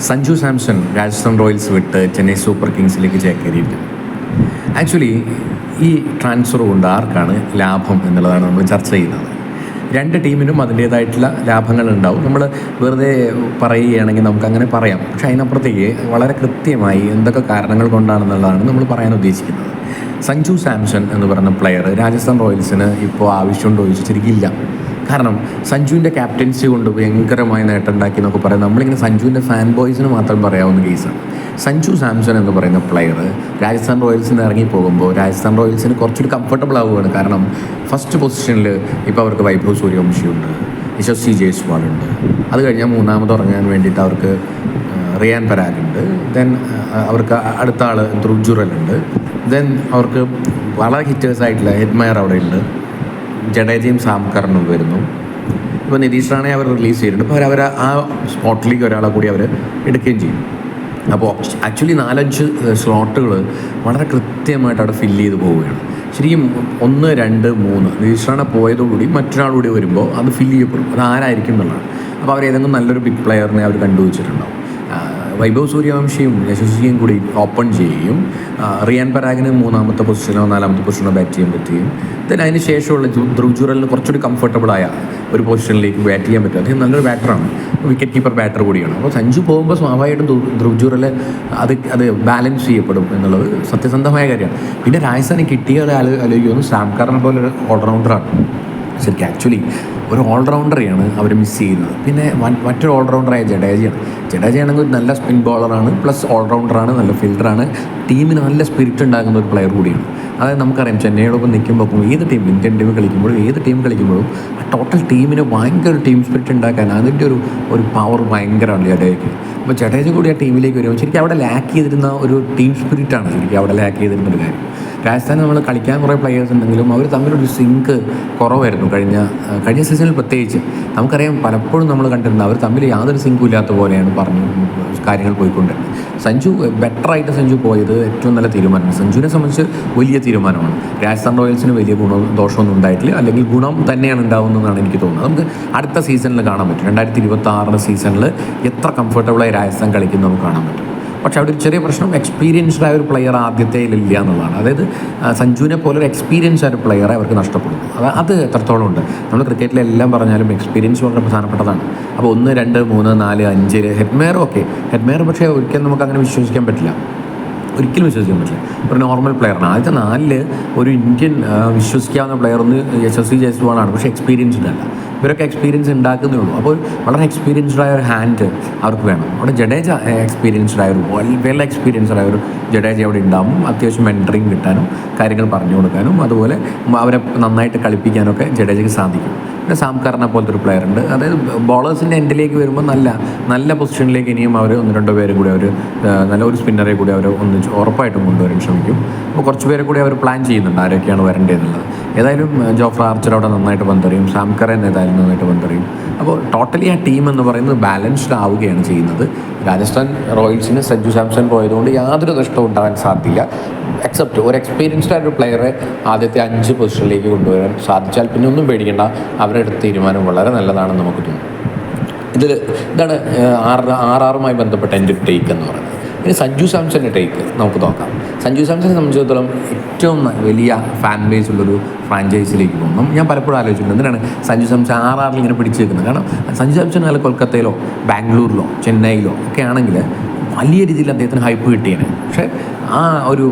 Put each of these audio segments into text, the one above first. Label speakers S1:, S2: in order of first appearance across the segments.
S1: Sanju Samson Rajasthan Royals വിട്ട് Chennai super കിങ്സിലേക്ക് ചേക്കേറിയിരിക്കുന്നു ആക്ച്വലി ഈ ട്രാൻസ്ഫർ കൊണ്ട് ആർക്കാണ് ലാഭം എന്നുള്ളതാണ് നമ്മൾ ചർച്ച ചെയ്യുന്നത്. രണ്ട് ടീമിനും അതിന്റേതായിട്ടുള്ള ലാഭങ്ങൾ ഉണ്ടാവും നമ്മൾ വെറുതെ പറയുകയാണെങ്കിൽ നമുക്ക് അങ്ങനെ പറയാം. പക്ഷേ അതിനപ്പുറത്തേക്ക് വളരെ കൃത്യമായി എന്തൊക്കെ കാരണങ്ങൾ കൊണ്ടാണെന്നുള്ളതാണ് നമ്മൾ പറയാൻ ഉദ്ദേശിക്കുന്നത്. സഞ്ജു സാംസൺ എന്ന് പറയുന്ന പ്ലെയർ രാജസ്ഥാൻ റോയൽസിന് ഇപ്പോൾ ആവശ്യമുണ്ടോ ഇല്ല. കാരണം സഞ്ജുവിന്റെ ക്യാപ്റ്റൻസി കൊണ്ട് ഭയങ്കരമായ നേട്ടം ഉണ്ടാക്കി എന്നൊക്കെ പറയാം നമ്മളിങ്ങനെ സഞ്ജുവിന്റെ ഫാൻ ബോയ്സിന് മാത്രം പറയാവുന്ന കേസാണ് സഞ്ജു സാംസൺ എന്ന് പറയുന്ന പ്ലെയർ രാജസ്ഥാൻ റോയൽസിൽ നിന്ന് ഇറങ്ങി പോകുമ്പോൾ രാജസ്ഥാൻ റോയൽസിന് കുറച്ചൊരു കംഫർട്ടബിൾ ആവുകയാണ്. കാരണം ഫസ്റ്റ് പൊസിഷനിൽ ഇപ്പോൾ അവർക്ക് വൈഭവ് സൂര്യവംശിയുണ്ട് യശസ്വി ജയ്സ്വാൾ ഉണ്ട് അത് കഴിഞ്ഞാൽ മൂന്നാമത് ഇറങ്ങാൻ വേണ്ടിയിട്ട് അവർക്ക് റിയാൻ പരാഗുണ്ട്. ദെൻ അവർക്ക് അടുത്ത ആൾ ഉണ്ട് ദെൻ അവർക്ക് വളരെ ഹിറ്റേഴ്സ് ആയിട്ടുള്ള ഹെഡ്മയർ അവിടെ ഉണ്ട് ജഡേജയും സാംകറിനും വരുന്നു. ഇപ്പോൾ നിതീഷ് റാണെ അവർ റിലീസ് ചെയ്തിട്ടുണ്ട്. അപ്പോൾ അവർ ആ സ്പോട്ടിലേക്ക് ഒരാളെ കൂടി അവർ എടുക്കുകയും ചെയ്യും. അപ്പോൾ ആക്ച്വലി നാലഞ്ച് സ്ലോട്ടുകൾ വളരെ കൃത്യമായിട്ട് അവിടെ ഫില്ല് ചെയ്ത് പോവുകയാണ്. ശരിക്കും ഒന്ന് രണ്ട് മൂന്ന് നിതീഷ് റാണ പോയതോടുകൂടി മറ്റൊരാളുകൂടി വരുമ്പോൾ അത് ഫില്ല് ചെയ്യപ്പെടും. അത് ആരായിരിക്കും എന്നുള്ളതാണ്. അപ്പോൾ അവർ ഏതെങ്കിലും നല്ലൊരു ബിഗ് പ്ലെയറിനെ അവർ കണ്ടുവച്ചിട്ടുണ്ടാവും ആ, വൈഭവ് സൂര്യവംശിയും യശസ്വിയും കൂടി ഓപ്പൺ ചെയ്യുകയും റിയാൻ പരാഗിന് മൂന്നാമത്തെ പൊസിഷനോ നാലാമത്തെ പൊസിഷനോ ബാറ്റ് ചെയ്യാൻ പറ്റുകയും ദെൻ അതിന് ശേഷമുള്ള ധ്രുവ് കുറച്ചുകൂടി കംഫർട്ടബിളായ ഒരു പൊസിഷനിലേക്ക് ബാറ്റ് ചെയ്യാൻ പറ്റും. അദ്ദേഹം നല്ലൊരു ബാറ്ററാണ് വിക്കറ്റ് കീപ്പർ ബാറ്റർ കൂടിയാണ്. അപ്പോൾ സഞ്ജു പോകുമ്പോൾ സ്വാഭാവികമായിട്ടും ധ്രു- ധ്രുവ് അത് അത് ബാലൻസ് ചെയ്യപ്പെടും എന്നുള്ളത് സത്യസന്ധമായ കാര്യമാണ്. പിന്നെ രാജസ്ഥാന് കിട്ടിയ ആലോചിക്കുന്നു സാംകാറിനെ പോലെ ഒരു ഓൾറൗണ്ടറാണ് ശരിക്കും ആക്ച്വലി ഒരു ഓൾറൗണ്ടറെയാണ് അവർ മിസ് ചെയ്യുന്നത്. പിന്നെ മറ്റൊരു ഓൾറൗണ്ടറായ ജഡേജയാണ്. ജഡേജയാണെങ്കിൽ ഒരു നല്ല സ്പിൻ ബോളറാണ് പ്ലസ് ഓൾറൗണ്ടറാണ് നല്ല ഫീൽഡറാണ് ടീമിന് നല്ല സ്പിരിറ്റ് ഉണ്ടാകുന്ന ഒരു പ്ലെയർ കൂടിയാണ്. അതായത് നമുക്കറിയാം ചെന്നൈയോടൊപ്പം നിൽക്കുമ്പോൾ ഏത് ടീം ഇന്ത്യൻ ടീം കളിക്കുമ്പോഴും ഏത് ടീം കളിക്കുമ്പോഴും ആ ടോട്ടൽ ടീമിന് ഭയങ്കര ടീം സ്പിരിറ്റ് ഉണ്ടാക്കാൻ അതിന്റെ ഒരു ഒരു പവർ ഭയങ്കരമാണ് ജഡേജയ്ക്ക്. അപ്പോൾ ജഡേജ കൂടി ആ ടീമിലേക്ക് വരുമ്പോൾ ശരിക്കും അവിടെ ലാക്ക് ചെയ്തിരുന്ന ഒരു ടീം സ്പിരിറ്റാണ് ശരിക്കും അവിടെ ലാക്ക് ചെയ്തിരുന്ന ഒരു കാര്യം. രാജസ്ഥാനിൽ നമ്മൾ കളിക്കാൻ കുറേ പ്ലെയേഴ്സ് ഉണ്ടെങ്കിലും അവർ തമ്മിലൊരു സിങ്ക് കുറവായിരുന്നു കഴിഞ്ഞ കഴിഞ്ഞ സീസണിൽ പ്രത്യേകിച്ച്. നമുക്കറിയാം പലപ്പോഴും നമ്മൾ കണ്ടിട്ടുണ്ട് അവർ തമ്മിൽ യാതൊരു സിങ്കും ഇല്ലാത്ത പോലെയാണ് പറഞ്ഞു കാര്യങ്ങൾ പോയിക്കൊണ്ടിരുന്നത്. സഞ്ജു ബെറ്ററായിട്ട് സഞ്ജു പോയത് ഏറ്റവും നല്ല തീരുമാനമാണ്. സഞ്ജുവിനെ സംബന്ധിച്ച് വലിയ തീരുമാനമാണ്. രാജസ്ഥാൻ റോയൽസിന് വലിയ ഗുണം ദോഷമൊന്നും ഉണ്ടായിട്ടില്ല. അല്ലെങ്കിൽ ഗുണം തന്നെയാണ് ഉണ്ടാകുന്നതെന്നാണ് എനിക്ക് തോന്നുന്നത്. നമുക്ക് അടുത്ത സീസണിൽ കാണാൻ പറ്റും. രണ്ടായിരത്തി ഇരുപത്തി സീസണിൽ എത്ര കംഫർട്ടബിളായി രാജസ്ഥാൻ കളിക്കുന്നു നമുക്ക് കാണാൻ പറ്റും. പക്ഷേ അവിടെ ഒരു ചെറിയ പ്രശ്നം എക്സ്പീരിയൻസ്ഡ് ആയ ഒരു പ്ലെയർ ആദ്യത്തെ ഇല്ല എന്നുള്ളതാണ്. അതായത് സഞ്ജുവിനെ പോലെ ഒരു എക്സ്പീരിയൻസ് ആയ ഒരു പ്ലെയറെ അവർക്ക് നഷ്ടപ്പെടുന്നു. അത് അത് എത്രത്തോളം ഉണ്ട്? നമ്മൾ ക്രിക്കറ്റിലെല്ലാം പറഞ്ഞാലും എക്സ്പീരിയൻസ് വളരെ പ്രധാനപ്പെട്ടതാണ്. അപ്പോൾ ഒന്ന് രണ്ട് മൂന്ന് നാല് അഞ്ച് ഹെഡ്മെയർ ഓക്കെ ഹെഡ്മെയർ പക്ഷേ ഒരിക്കലും നമുക്ക് അങ്ങനെ വിശ്വസിക്കാൻ പറ്റില്ല. ഒരിക്കലും വിശ്വസിക്കാൻ പറ്റില്ല. ഒരു നോർമൽ പ്ലെയറാണ് ആദ്യത്തെ നാലിൽ ഒരു ഇന്ത്യൻ വിശ്വസിക്കാവുന്ന പ്ലെയർ ഒന്ന് യശസ്വി ജയ്സ്വാളാണ് പക്ഷേ എക്സ്പീരിയൻസ്ഡ് അല്ല ഇവരൊക്കെ എക്സ്പീരിയൻസ് ഉണ്ടാക്കുന്നേ ഉള്ളൂ. അപ്പോൾ വളരെ എക്സ്പീരിയൻസ്ഡ് ആയ ഒരു ഹാൻഡ് അവർക്ക് വേണം. അവിടെ ജഡേജ എക്സ്പീരിയൻസ്ഡ് ആയ ഒരു വെൽ എക്സ്പീരിയൻസ്ഡ് ആയ ഒരു ജഡേജ അവിടെ ഉണ്ടാവും അത്യാവശ്യം മെന്ററിങ് കിട്ടാനും കാര്യങ്ങൾ പറഞ്ഞു കൊടുക്കാനും അതുപോലെ അവരെ നന്നായിട്ട് കളിപ്പിക്കാനൊക്കെ ജഡേജയ്ക്ക് സാധിക്കും. പിന്നെ സാംകറിനെ പോലത്തെ ഒരു പ്ലെയർ ഉണ്ട്. അതായത് ബോളേഴ്സിന്റെ എൻഡിലേക്ക് വരുമ്പോൾ നല്ല നല്ല പൊസിഷനിലേക്ക് ഇനിയും അവർ ഒന്ന് രണ്ടോ പേരും കൂടി അവർ നല്ല ഒരു സ്പിന്നറെ കൂടി അവർ ഒന്നിച്ച് ഉറപ്പായിട്ടും കൊണ്ടുവരാൻ ശ്രമിക്കും. അപ്പോൾ കുറച്ച് പേരെ കൂടി അവർ പ്ലാൻ ചെയ്യുന്നുണ്ട് ആരൊക്കെയാണ് വരേണ്ടതെന്നുള്ളത് ഏതായാലും ജോഫ്ര ആർച്ചർ അവിടെ നന്നായിട്ട് പന്തറിയും. സാംകറൻ ഏതായാലും നന്നായിട്ട് പന്തറിയും. അപ്പോൾ ടോട്ടലി ആ ടീം എന്ന് പറയുന്നത് ബാലൻസ്ഡ് ആവുകയാണ് ചെയ്യുന്നത്. രാജസ്ഥാൻ റോയൽസിന് സഞ്ജു സാംസൺ പോയതുകൊണ്ട് യാതൊരു നഷ്ടവും ഉണ്ടാകാൻ സാധ്യത എക്സെപ്റ്റ് ഒരു എക്സ്പീരിയൻസ്ഡ് ആയ ഒരു പ്ലെയറെ ആദ്യത്തെ അഞ്ച് പൊസിഷനിലേക്ക് കൊണ്ടുവരാൻ സാധിച്ചാൽ പിന്നെ ഒന്നും പേടിക്കേണ്ട. അവരുടെ എടുത്ത തീരുമാനം വളരെ നല്ലതാണെന്ന് നമുക്ക് തോന്നും. ഇതിൽ ഇതാണ് ആറ് ആറാറുമായി ബന്ധപ്പെട്ട എന്റെ ടേക്ക് എന്ന് പറയുന്നത്. ഇനി സഞ്ജു സാംസന്റെ ടേക്ക് നമുക്ക് നോക്കാം. സഞ്ജു സാംസനെ സംബന്ധിച്ചിടത്തോളം ഏറ്റവും വലിയ ഫാൻ ബേസ് ഉള്ളൊരു ഫ്രാഞ്ചൈസിലേക്ക് പോകുന്നു ഞാൻ പലപ്പോഴും ആലോചിച്ചിട്ടുണ്ട്. എന്തിനാണ്? സഞ്ജു സാംസൺ ആർ ആറിൽ ഇങ്ങനെ പിടിച്ചു വെക്കുന്നത് കാരണം സഞ്ജു സാംസൺ നല്ല കൊൽക്കത്തയിലോ ബാംഗ്ലൂരിലോ ചെന്നൈയിലോ ഒക്കെ ആണെങ്കിൽ വലിയ രീതിയിൽ അദ്ദേഹത്തിന് ഹൈപ്പ് കിട്ടിയേനെ. പക്ഷേ ആ ഒരു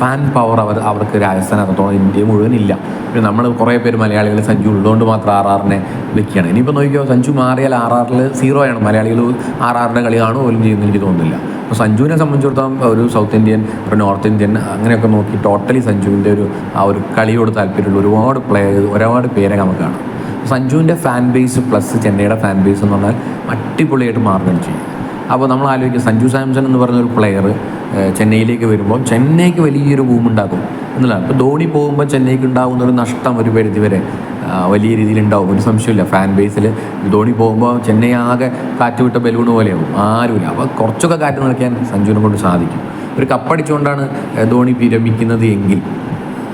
S1: ഫാൻ പവർ അവർ അവർക്ക് രാജസ്ഥാൻ അത്രത്തോളം ഇന്ത്യ മുഴുവൻ ഇല്ല. പിന്നെ നമ്മൾ കുറേ പേര് മലയാളികൾ സഞ്ജു ഉള്ളതുകൊണ്ട് മാത്രം ആർ ആറിനെ വെക്കുകയാണ്. ഇനിയിപ്പോൾ നോക്കിയോ സഞ്ജു മാറിയാൽ ആർ ആറിൽ സീറോ ആണ്. മലയാളികൾ ആർ ആറിന്റെ കളി കാണുമോ പോലും ചെയ്യുമെന്ന് എനിക്ക് തോന്നുന്നില്ല. അപ്പോൾ സഞ്ജുവിനെ സംബന്ധിച്ചിടത്തോളം ഒരു സൗത്ത് ഇന്ത്യൻ ഒരു നോർത്ത് ഇന്ത്യൻ അങ്ങനെയൊക്കെ നോക്കി ടോട്ടലി സഞ്ജുവിന്റെ ഒരു ആ ഒരു കളിയോട് താല്പര്യമുള്ള ഒരുപാട് പ്ലെയർ ഒരുപാട് പേരെ നമുക്ക് കാണാം. സഞ്ജുവിന്റെ ഫാൻ ബേസ് പ്ലസ് ചെന്നൈയുടെ ഫാൻ ബേസ് എന്ന് പറഞ്ഞാൽ അടിപൊളിയായിട്ട് മാറുകയും ചെയ്യും. അപ്പോൾ നമ്മൾ ആലോചിക്കുക സഞ്ജു സാംസൺ എന്ന് പറഞ്ഞ ഒരു പ്ലെയർ ചെന്നൈയിലേക്ക് വരുമ്പോൾ ചെന്നൈക്ക് വലിയൊരു ബൂം ഉണ്ടാക്കും എന്നുള്ളതാണ്. ഇപ്പോൾ ധോണി പോകുമ്പോൾ ചെന്നൈക്ക് ഉണ്ടാകുന്ന ഒരു നഷ്ടം ഒരു പരിധി വരെ വലിയ രീതിയിൽ ഉണ്ടാവും ഒരു സംശയമില്ല ഫാൻ ബേസിൽ ധോണി പോകുമ്പോൾ ചെന്നൈ ആകെ കാറ്റ് വിട്ട ബലൂൺ പോലെയാവും. ആരുമില്ല. അപ്പോൾ കുറച്ചൊക്കെ കാറ്റ് നിറയ്ക്കാൻ സഞ്ജുവിനെ കൊണ്ട് സാധിക്കും. ഒരു കപ്പടിച്ചുകൊണ്ടാണ് ധോണി വിരമിക്കുന്നത് എങ്കിൽ.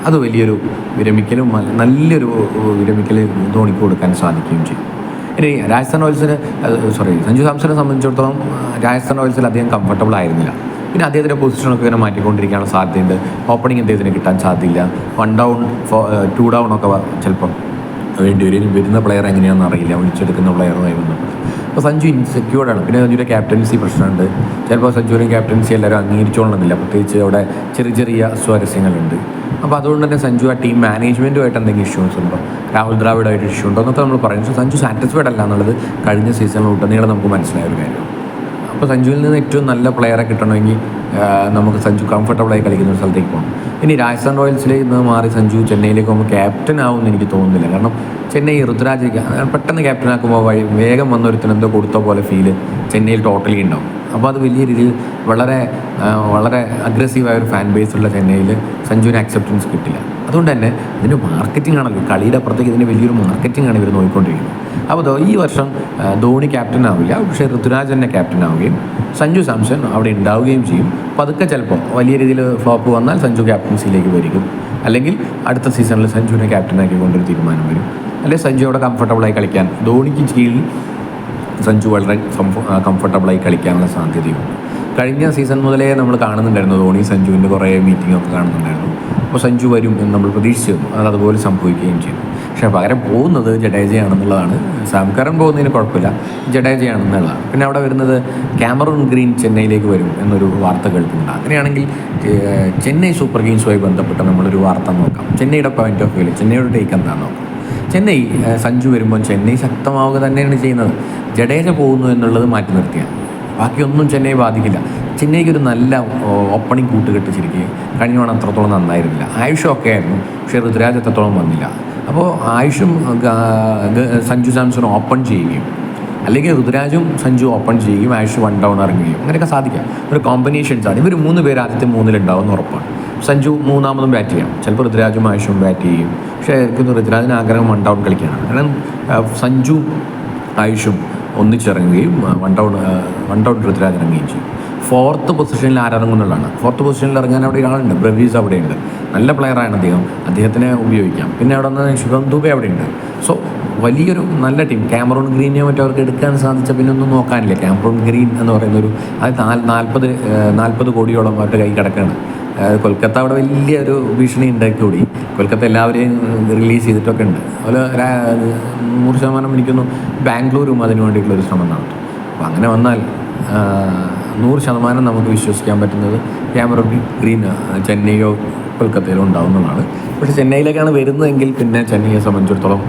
S1: അത് വലിയൊരു വിരമിക്കലും നല്ലൊരു വിരമിക്കൽ ധോണിക്ക് കൊടുക്കാൻ സാധിക്കുകയും ചെയ്യും. ഇനി രാജസ്ഥാൻ റോയൽസിന് സോറി സഞ്ജു സാംസനെ സംബന്ധിച്ചിടത്തോളം രാജസ്ഥാൻ റോയൽസിൽ അധികം കംഫർട്ടബിൾ ആയിരുന്നില്ല. പിന്നെ അദ്ദേഹത്തിന്റെ പൊസിഷനൊക്കെ ഇങ്ങനെ മാറ്റിക്കൊണ്ടിരിക്കാനുള്ള സാധ്യതയുണ്ട്. ഓപ്പണിംഗ് അദ്ദേഹത്തിന് കിട്ടാൻ സാധ്യതയില്ല. വൺ ഡൗൺ ടു ഡൗൺ ഒക്കെ ചിലപ്പം വേണ്ടി വരും. വരുന്ന പ്ലെയർ എങ്ങനെയാണെന്ന് അറിയില്ല. വിളിച്ചെടുക്കുന്ന പ്ലെയറുമായി ബന്ധപ്പെട്ട്. അപ്പോൾ സഞ്ജു ഇൻസെക്യൂർഡ് ആണ്. പിന്നെ സഞ്ജുവിന്റെ ക്യാപ്റ്റൻസി പ്രശ്നമുണ്ട്. ചിലപ്പോൾ സഞ്ജുവിന്റെ ക്യാപ്റ്റൻസി എല്ലാവരും അംഗീകരിച്ചോളണമെന്നില്ല. പ്രത്യേകിച്ച് അവിടെ ചെറിയ ചെറിയ സ്വാരസ്യങ്ങളുണ്ട് അപ്പോൾ അതുകൊണ്ട് തന്നെ സഞ്ജു ആ ടീം മാനേജ്മെന്റുമായിട്ട് എന്തെങ്കിലും ഇഷ്യൂസ് ഉണ്ടോ? രാഹുൽ ദ്രാവിഡായിട്ട് ഇഷ്യൂ ഉണ്ടോ? എന്നൊക്കെ നമ്മൾ പറയുന്നത് സഞ്ജു സാറ്റിസ്ഫൈഡ് അല്ല എന്നുള്ളത് കഴിഞ്ഞ സീസണിൽ ഉടനീളം നമുക്ക് മനസ്സിലായ ഒരു കാര്യം. അപ്പോൾ സഞ്ജുവിൽ നിന്ന് ഏറ്റവും നല്ല പ്ലെയറെ കിട്ടണമെങ്കിൽ നമുക്ക് സഞ്ജു കംഫർട്ടബിളായി കളിക്കുന്ന ഒരു സ്ഥലത്തേക്ക് പോകണം. ഇനി രാജസ്ഥാൻ റോയൽസിലേക്ക് നിന്ന് മാറി സഞ്ജു ചെന്നൈയിലേക്ക് പോകുമ്പോൾ ക്യാപ്റ്റൻ ആവുമെന്ന് എനിക്ക് തോന്നുന്നില്ല. കാരണം ചെന്നൈ ഋതുരാജ് പെട്ടെന്ന് ക്യാപ്റ്റൻ ആക്കുമ്പോൾ വഴി വേഗം വന്നൊരുത്തിന് എന്തോ കൊടുത്ത പോലെ ഫീൽ ചെന്നൈയിൽ ടോട്ടലി ഉണ്ടാവും. അപ്പോൾ അത് വലിയ രീതിയിൽ വളരെ വളരെ അഗ്രസീവായ ഒരു ഫാൻ ബേസ് ഉള്ള ചെന്നൈയിൽ സഞ്ജുവിന് അക്സെപ്റ്റൻസ് കിട്ടില്ല. അതുകൊണ്ട് തന്നെ ഇതിന് മാർക്കറ്റിംഗ് ആണല്ലോ കളിയുടെ അപ്പുറത്തേക്ക് ഇതിന് വലിയൊരു മാർക്കറ്റിംഗ് ആണ് ഇവർ നോക്കിക്കൊണ്ടിരിക്കുന്നത്. അപ്പോൾ ഈ വർഷം ധോണി ക്യാപ്റ്റൻ ആവില്ല പക്ഷേ ഋതുരാജ് തന്നെ ക്യാപ്റ്റൻ ആവുകയും സഞ്ജു സാംസൺ അവിടെ ഉണ്ടാവുകയും ചെയ്യും. പതുക്കെ ചിലപ്പോൾ വലിയ രീതിയിൽ ഫ്ലോപ്പ് വന്നാൽ സഞ്ജു ക്യാപ്റ്റൻസിയിലേക്ക് വരിക്കും അല്ലെങ്കിൽ അടുത്ത സീസണിൽ സഞ്ജുവിനെ ക്യാപ്റ്റനാക്കി കൊണ്ടൊരു തീരുമാനം വരും. അല്ലെങ്കിൽ സഞ്ജു അവിടെ കംഫർട്ടബിളായി കളിക്കാൻ ധോണിക്ക് കീഴിൽ സഞ്ജു വളരെ കംഫർട്ടബിളായി കളിക്കാനുള്ള സാധ്യതയുണ്ട്. കഴിഞ്ഞ സീസൺ മുതലേ നമ്മൾ കാണുന്നുണ്ടായിരുന്നു ധോണി സഞ്ജുവിന്റെ കുറേ മീറ്റിംഗ് ഒക്കെ കാണുന്നുണ്ടായിരുന്നു. അപ്പോൾ സഞ്ജു വരും എന്ന് നമ്മൾ പ്രതീക്ഷിച്ചിരുന്നു. അത് അതുപോലെ സംഭവിക്കുകയും ചെയ്തു. പക്ഷേ പകരം പോകുന്നത് ജഡേജയാണെന്നുള്ളതാണ്. സാംകരൻ പോകുന്നതിന് കുഴപ്പമില്ല. ജഡേജയാണെന്നുള്ളതാണ്. പിന്നെ അവിടെ വരുന്നത് ക്യാമറൂൺ ഗ്രീൻ ചെന്നൈയിലേക്ക് വരും എന്നൊരു വാർത്ത കേൾക്കുന്നുണ്ട് അങ്ങനെയാണെങ്കിൽ ചെന്നൈ സൂപ്പർ കിങ്സുമായി ബന്ധപ്പെട്ട് നമ്മളൊരു വാർത്ത നോക്കാം. ചെന്നൈയുടെ പോയിന്റ് ഓഫ് വ്യൂവിൽ ചെന്നൈയുടെ ടേക്ക് എന്താണെന്ന് നോക്കാം. ചെന്നൈ സഞ്ജു വരുമ്പോൾ ചെന്നൈ ശക്തമാവുക തന്നെയാണ് ചെയ്യുന്നത്. ജഡേജ പോകുന്നു എന്നുള്ളത് മാറ്റി നിർത്തിയാണ്. ബാക്കിയൊന്നും ചെന്നൈ ബാധിക്കില്ല. ചെന്നൈക്ക് ഒരു നല്ല ഓപ്പണിംഗ് കൂട്ടുകെട്ട് ശരിക്കും. കഴിഞ്ഞ തവണ അത്രത്തോളം നന്നായിരുന്നില്ല. ആയുഷും ഒക്കെ ആയിരുന്നു. പക്ഷേ ഋതുരാജ് അത്രത്തോളം വന്നില്ല. അപ്പോൾ ആയുഷും സഞ്ജു സാംസണും ഓപ്പൺ ചെയ്യുകയും അല്ലെങ്കിൽ ഋതുരാജും സഞ്ജു ഓപ്പൺ ചെയ്യുകയും ആയുഷ് വൺ ഡൗൺ ഇറങ്ങുകയും അങ്ങനെയൊക്കെ സാധിക്കാം. ഒരു കോമ്പിനേഷൻസ് ആണ് ഇവർ മൂന്ന് പേര് ആദ്യത്തെ മൂന്നിലുണ്ടാവുമെന്ന് ഉറപ്പാണ്. സഞ്ജു മൂന്നാമതും ബാറ്റ് ചെയ്യാം. ചിലപ്പോൾ ഋതുരാജും ആയുഷും ബാറ്റ് ചെയ്യും. പക്ഷേ എനിക്ക് ഋതുരാജിന് ആഗ്രഹം വൺ ഡൗൺ കളിക്കാനാണ്. കാരണം സഞ്ജു ആയുഷും ഒന്നിച്ചിറങ്ങുകയും one down one down Ruturaj ഇറങ്ങുകയും ചെയ്യും. ഫോർത്ത് പൊസിഷനിൽ ആരിറങ്ങുന്നുള്ളതാണ് ഫോർത്ത് പൊസിഷനിൽ ഇറങ്ങാൻ അവിടെ ഒരാളുണ്ട്. ബ്രവീസ് അവിടെയുണ്ട്. നല്ല പ്ലെയറാണ് അദ്ദേഹം. അദ്ദേഹത്തിനെ ഉപയോഗിക്കാം. പിന്നെ അവിടെ നിന്ന് ശുഭം ദുബെ അവിടെയുണ്ട്. സോ വലിയൊരു നല്ല ടീം ക്യാമറൂൺ ഗ്രീനെ മറ്റോ അവർക്ക് എടുക്കാൻ സാധിച്ച പിന്നെ ഒന്നും നോക്കാനില്ല. ക്യാമറൂൺ ഗ്രീൻ എന്ന് പറയുന്നൊരു അത് നാൽപ്പത് നാൽപ്പത് കോടിയോളം അവരുടെ കൈ കിടക്കുകയാണ് കൊൽക്കത്ത അവിടെ വലിയൊരു ഭീഷണി ഉണ്ടാക്കി കൂടി. കൊൽക്കത്ത എല്ലാവരെയും റിലീസ് ചെയ്തിട്ടൊക്കെ ഉണ്ട്. അതുപോലെ നൂറ് ശതമാനം എനിക്കുന്നു ബാംഗ്ലൂരും അതിന് വേണ്ടിയിട്ടുള്ള ഒരു ശ്രമം നടത്തും അപ്പോൾ അങ്ങനെ വന്നാൽ നൂറ് ശതമാനം നമുക്ക് വിശ്വസിക്കാൻ പറ്റുന്നത് ക്യാമറ ഗ്രീൻ ചെന്നൈയോ കൊൽക്കത്തയിലോ ഉണ്ടാവുന്നതാണ് പക്ഷേ ചെന്നൈയിലേക്കാണ് വരുന്നതെങ്കിൽ പിന്നെ ചെന്നൈയെ സംബന്ധിച്ചിടത്തോളം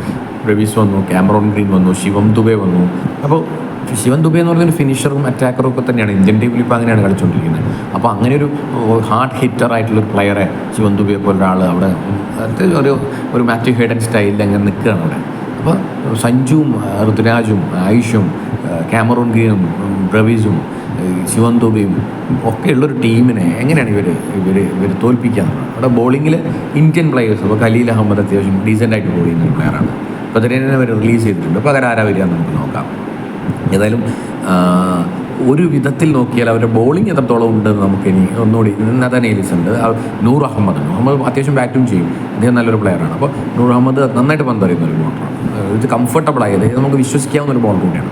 S1: റവീസ് വന്നു ക്യാമറോൺ ഗ്രീൻ വന്നു ശിവം ദുബെ വന്നു. അപ്പോൾ ശിവൻ ദുബെ എന്ന് പറഞ്ഞൊരു ഫിനിഷറും അറ്റാക്കറും ഒക്കെ തന്നെയാണ്. ഇന്ത്യൻ ടീമിൽ ഇപ്പോൾ അങ്ങനെയാണ് കളിച്ചുകൊണ്ടിരിക്കുന്നത് അപ്പോൾ അങ്ങനെ ഒരു ഹാർഡ് ഹിറ്റർ ആയിട്ടുള്ള ഒരു പ്ലെയറെ ശിവൻ ദുബെ പോലെ ഒരാൾ അവിടെ ഒരു ഒരു മാത്യു ഹേഡൻ സ്റ്റൈലിൽ അങ്ങനെ നിൽക്കുകയാണ് അവിടെ. അപ്പോൾ സഞ്ജുവും ഋതുരാജും ആയുഷും ക്യാമറൂൺ ഗീനും ബ്രവീസും ശിവൻ ദുബയും ഒക്കെയുള്ളൊരു ടീമിനെ എങ്ങനെയാണ് ഇവർ ഇവർ ഇവർ തോൽപ്പിക്കുക അവിടെ ബോളിങ്ങിൽ ഇന്ത്യൻ പ്ലെയേഴ്സ് ഇപ്പോൾ ഖലീൽ അഹമ്മദ് അത്യാവശ്യം ഡീസന്റായിട്ട് ബോൾ ചെയ്യുന്ന പ്ലെയറാണ് അപ്പോൾ അതിനെ അവർ റിലീസ് ചെയ്തിട്ടുണ്ട്. പകരം ആരാ വരിക നമുക്ക് നോക്കാം. ഏതായാലും ഒരു വിധത്തിൽ നോക്കിയാൽ അവരുടെ ബോളിംഗ് എത്രത്തോളം ഉണ്ടെന്ന് നമുക്ക് ഇനി ഒന്നുകൂടി നദൻ ഏലിസ് ഉണ്ട്. നൂർ അഹമ്മദ് അഹമ്മദ് അത്യാവശ്യം ബാറ്റും ചെയ്യും. അദ്ദേഹം നല്ലൊരു പ്ലെയറാണ് അപ്പോൾ നൂർ അഹമ്മദ് നന്നായിട്ട് പന്തറിയുന്ന ഒരു ബോളറാണ് ഇത് ഇത് നമുക്ക് വിശ്വസിക്കാവുന്ന ഒരു ബോൾ കൂടിയാണ്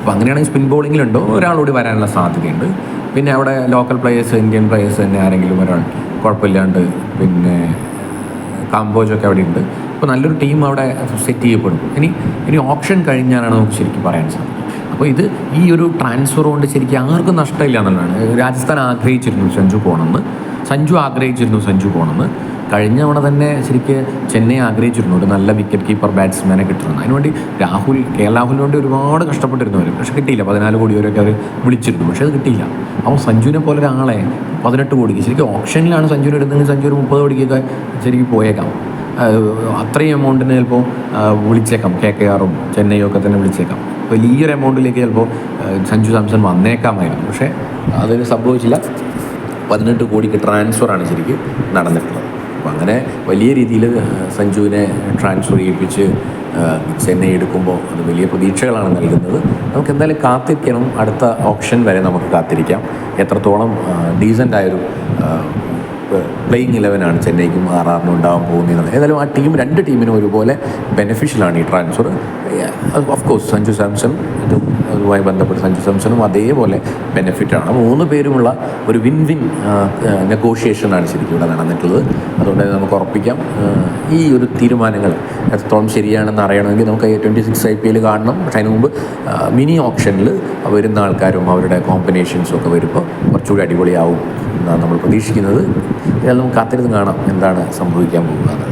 S1: അപ്പോൾ അങ്ങനെയാണെങ്കിൽ സ്പിൻ ബോളിങ്ങിലുണ്ടോ ഒരാളോട് വരാനുള്ള സാധ്യതയുണ്ട്. പിന്നെ അവിടെ ലോക്കൽ പ്ലേയേഴ്സ് ഇന്ത്യൻ പ്ലേയേഴ്സ് തന്നെ ആരെങ്കിലും ഒരാൾ കുഴപ്പമില്ലാണ്ട് പിന്നെ കാമ്പോജൊക്കെ അവിടെ ഉണ്ട്. അപ്പോൾ നല്ലൊരു ടീം അവിടെ സെറ്റ് ചെയ്യപ്പെടും. ഇനി ഇനി ഓപ്ഷൻ കഴിഞ്ഞാലാണ് നമുക്ക് ശരിക്കും പറയാൻ സാധിക്കും അപ്പോൾ ഇത് ഈ ഒരു ട്രാൻസ്ഫർ കൊണ്ട് ശരിക്കും ആർക്കും നഷ്ടമില്ല എന്നുള്ളതാണ്. രാജസ്ഥാൻ ആഗ്രഹിച്ചിരുന്നു സഞ്ജു പോകണമെന്ന് സഞ്ജു ആഗ്രഹിച്ചിരുന്നു സഞ്ജു പോകണമെന്ന് കഴിഞ്ഞ തവണ തന്നെ ശരിക്ക് ചെന്നൈ ആഗ്രഹിച്ചിരുന്നു. ഒരു നല്ല വിക്കറ്റ് കീപ്പർ ബാറ്റ്സ്മാനെ കിട്ടുന്നു അതിനുവേണ്ടി രാഹുൽ കെ രാഹുലിന് വേണ്ടി ഒരുപാട് കഷ്ടപ്പെട്ടിരുന്നു അവർ പക്ഷെ കിട്ടിയില്ല. പതിനാല് കോടി വരെയൊക്കെ അവർ വിളിച്ചിരുന്നു. പക്ഷേ അത് കിട്ടിയില്ല. അപ്പോൾ സഞ്ജുവിനെ പോലെ ഒരാളെ പതിനെട്ട് കോടിക്ക് ശരിക്കും ഓപ്ഷനിലാണ് സഞ്ജുവിന് എടുത്തെങ്കിൽ സഞ്ജു ഒരു മുപ്പത് കോടിക്കൊക്കെ ശരിക്കും പോയേക്കാം. അത്രയും എമൗണ്ടിന് ചിലപ്പോൾ വിളിച്ചേക്കാം. കെ കെ ആറും ചെന്നൈയും ഒക്കെ തന്നെ വിളിച്ചേക്കാം. വലിയൊരു എമൗണ്ടിലേക്ക് ചിലപ്പോൾ സഞ്ജു സാംസൺ വന്നേക്കാമായിരുന്നു. പക്ഷേ അതിന് സംഭവിച്ചില്ല. പതിനെട്ട് കോടിക്ക് ട്രാൻസ്ഫറാണ് ശരിക്കും നടന്നിട്ടുള്ളത്. അപ്പോൾ അങ്ങനെ വലിയ രീതിയിൽ സഞ്ജുവിനെ ട്രാൻസ്ഫർ ചെയ്യിപ്പിച്ച് ചെന്നൈ എടുക്കുമ്പോൾ അത് വലിയ പ്രതീക്ഷകളാണ് നൽകുന്നത്. നമുക്ക് എന്തായാലും കാത്തിരിക്കണം. അടുത്ത ഓപ്ഷൻ വരെ നമുക്ക് കാത്തിരിക്കാം. എത്രത്തോളം ഡീസന്റായൊരു പ്ലേയിങ് ഇലവനാണ് ചെന്നൈക്കും ആർ ആറിനും ഉണ്ടാകാൻ പോകുന്നത്. ഏതായാലും ആ ടീം രണ്ട് ടീമിനും ഒരുപോലെ ബെനിഫിഷ്യലാണ് ഈ transfer of course Sanju Samson ഇതും അതുമായി ബന്ധപ്പെട്ട് സഞ്ജു സാംസണും അതേപോലെ ബെനിഫിറ്റാണ് മൂന്ന് പേരുമുള്ള ഒരു വിൻ വിൻ നെഗോഷിയേഷനാണ് ശരിക്കും ഇവിടെ നടന്നിട്ടുള്ളത്. അതുകൊണ്ട് തന്നെ നമുക്ക് ഉറപ്പിക്കാം. ഈ ഒരു തീരുമാനങ്ങൾ എത്രത്തോളം ശരിയാണെന്ന് അറിയണമെങ്കിൽ നമുക്ക് twenty six I P L കാണണം. പക്ഷേ അതിന് മുമ്പ് മിനി ഓപ്ഷനിൽ വരുന്ന ആൾക്കാരും അവരുടെ കോമ്പിനേഷൻസും ഒക്കെ വരുമ്പോൾ കുറച്ചുകൂടി അടിപൊളിയാവും എന്നാണ് നമ്മൾ പ്രതീക്ഷിക്കുന്നത്. ഇതെല്ലാം നമുക്ക് കാത്തിരുന്ന് കാണാം എന്താണ് സംഭവിക്കാൻ പോകുന്നത്.